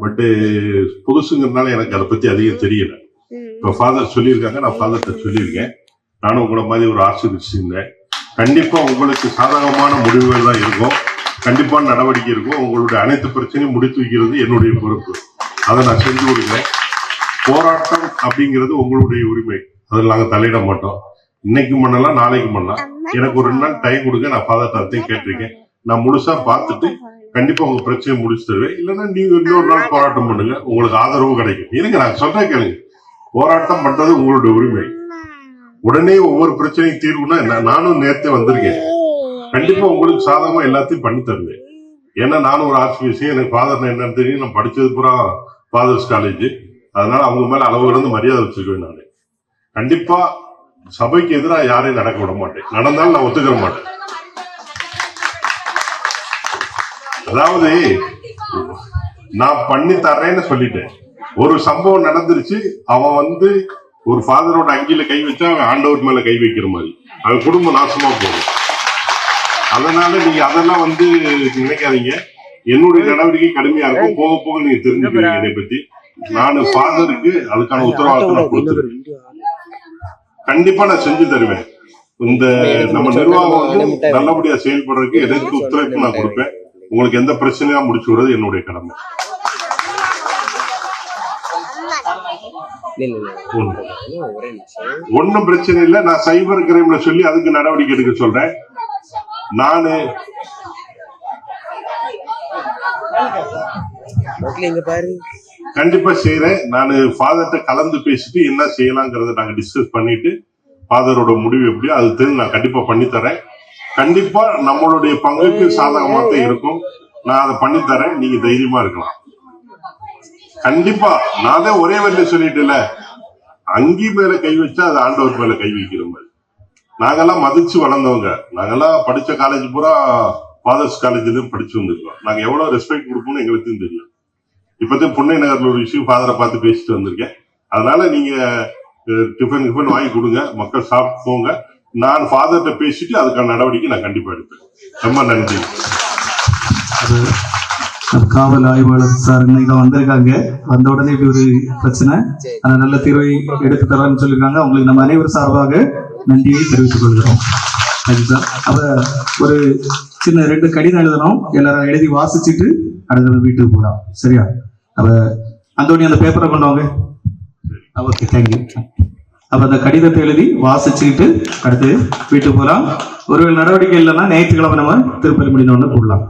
பட்டு புதுசுங்கிறதுனால எனக்கு அதை பத்தி அதிகம் தெரியல. இப்ப ஃபாதர் சொல்லியிருக்காங்க நான் ஃபாதர்கிட்ட சொல்லியிருக்கேன். நானும் உங்களை மாதிரி ஒரு ஆசிரியர் கண்டிப்பா உங்களுக்கு சாதகமான முடிவுகள் தான் இருக்கும். கண்டிப்பான நடவடிக்கை இருக்கும். உங்களுடைய அனைத்து பிரச்சனையும் முடித்து வைக்கிறது என்னுடைய பொறுப்பு. அதை நான் செஞ்சு கொடுக்குறேன். போராட்டம் அப்படிங்கிறது உங்களுடைய உரிமை. அதில் நாங்கள் தலையிட மாட்டோம். இன்னைக்கு பண்ணலாம் நாளைக்கு பண்ணலாம். எனக்கு ஒரு ரெண்டு நாள் டைம் கொடுங்க நான் ஃபாதர் அதையும் கேட்டிருக்கேன். நான் முழுசா பார்த்துட்டு கண்டிப்பா உங்க பிரச்சனையை முடிச்சு தருவேன். இல்லைன்னா நீங்க இன்னொரு நாள் போராட்டம் பண்ணுங்க. உங்களுக்கு ஆதரவு கிடைக்கும். இருங்க நான் சொல்றேன் கேளுங்க. போராட்டம் பண்றது உங்களுடைய உரிமை. உடனே ஒவ்வொரு பிரச்சனையும் தீர்வுனா நானும் நேரத்தே வந்திருக்கேன். கண்டிப்பா உங்களுக்கு சாதகமா எல்லாத்தையும் பண்ணி தருவேன். ஏன்னா நானும் ஒரு ஆர்ச்சிபிசி எனக்கு ஃபாதர் என்னன்னு தெரியும். நான் படிச்சது பூரா ஃபாதர்ஸ் காலேஜ் அதனால அவங்க மேல அளவு கடந்து மரியாதை வச்சிருக்கேன் நான். கண்டிப்பா சபைக்கு எதிராக யாரையும் நடக்க விட மாட்டேன். நடந்தாலும் நான் ஒத்துக்க மாட்டேன். அதாவது நான் பண்ணி தர்றேன்னு சொல்லிட்டேன். ஒரு சம்பவம் நடந்துருச்சு. அவன் வந்து ஒரு ஃபாதரோட அங்கில கை வச்சா அவன் ஆண்டவர் மேல கை வைக்கிற மாதிரி. அவன் குடும்பம் நாசமா போகும் அதனால நீங்க அதெல்லாம் வந்து நினைக்காதீங்க. என்னுடைய நடவடிக்கை கடுமையா இருக்கும். போக போக நீங்க தெரிஞ்சுக்கிறீங்க என்னை பத்தி. நான் ஃபாதருக்கு அதுக்கான உத்தரவாதத்தை நான் கொடுத்துருவேன் கண்டிப்பா நான் செஞ்சு தருவேன். இந்த நம்ம நிர்வாகம் வந்து நல்லபடியா செயல்படுறதுக்கு எதற்கு ஒத்துழைப்பு நான் கொடுப்பேன். உங்களுக்கு எந்த பிரச்சனையா முடிச்சு விடுறது என்னுடைய கடமை. ஒன்னும் பிரச்சனை இல்லை. நான் சைபர் கிரைம்ல சொல்லி அதுக்கு நடவடிக்கை எடுக்க சொல்றேன். நானு கண்டிப்பா செய்யறேன் நான் ஃபாதர்கிட்ட கலந்து பேசிட்டு என்ன செய்யலாங்கிறத நாங்க டிஸ்கஸ் பண்ணிட்டு ஃபாதரோட முடிவு எப்படியோ அது தெரிஞ்சு நான் கண்டிப்பா பண்ணி தரேன் கண்டிப்பா நம்மளுடைய பங்குக்கு சாதகமா தான் இருக்கும். நான் அதை பண்ணி தரேன். நீங்க தைரியமா இருக்கலாம். கண்டிப்பா நான் தான் ஒரே வரையில சொல்லிட்டேன்ல. அங்கி மேல கை வச்சா அது ஆண்டவர் மேல கை வைக்கிற மாதிரி. நாங்கெல்லாம் மதிச்சு வளர்ந்தவங்க. நாங்கெல்லாம் படிச்ச காலேஜ் பூரா ஃபாதர்ஸ் காலேஜ்லயும் படிச்சு வந்திருக்கோம். நாங்க எவ்வளவு ரெஸ்பெக்ட் கொடுப்போம்னு எங்களுக்கும் தெரியும் இப்பதான் புன்னை நகர்ல ஒரு விஷயம் ஃபாதரை பார்த்து பேசிட்டு வந்திருக்கேன். அதனால நீங்க டிஃபன் டிஃபன் வாங்கி கொடுங்க. மக்கள் சாப்பிட்டு போங்க. நான் ஃபாதர்கிட்ட பேசிட்டு அதுக்கான நடவடிக்கை நான் கண்டிப்பா எடுப்பேன். ரொம்ப நன்றி. அது காவல் ஆய்வாளர் சார் இன்னைக்கு வந்திருக்காங்க. வந்த உடனே இப்படி ஒரு பிரச்சனை. ஆனா நல்ல தீர்வை எடுத்து தரேன்னு சொல்லியிருக்காங்க. அவங்களுக்கு நம்ம அனைவர் சார்பாக நன்றியை தெரிவித்துக் கொள்கிறோம். சார். அப்ப ஒரு சின்ன ரெண்டு கடிதம் எழுதணும். எல்லாரும் எழுதி வாசிச்சுட்டு அடுத்த வீட்டுக்கு போகலாம் சரியா? அப்ப அந்தோனி அந்த பேப்பரை கொண்டு வாங்க. ஓகே தேங்க்யூ அப்ப அந்த கடிதத்தை எழுதி வாசிச்சுக்கிட்டு அடுத்து வீட்டுக்கு போகலாம் ஒருவேளை நடவடிக்கை இல்லைன்னா ஞாயிற்றுக்கிழமை நம்ம திருப்பதி முடிந்த உடனே போடலாம்.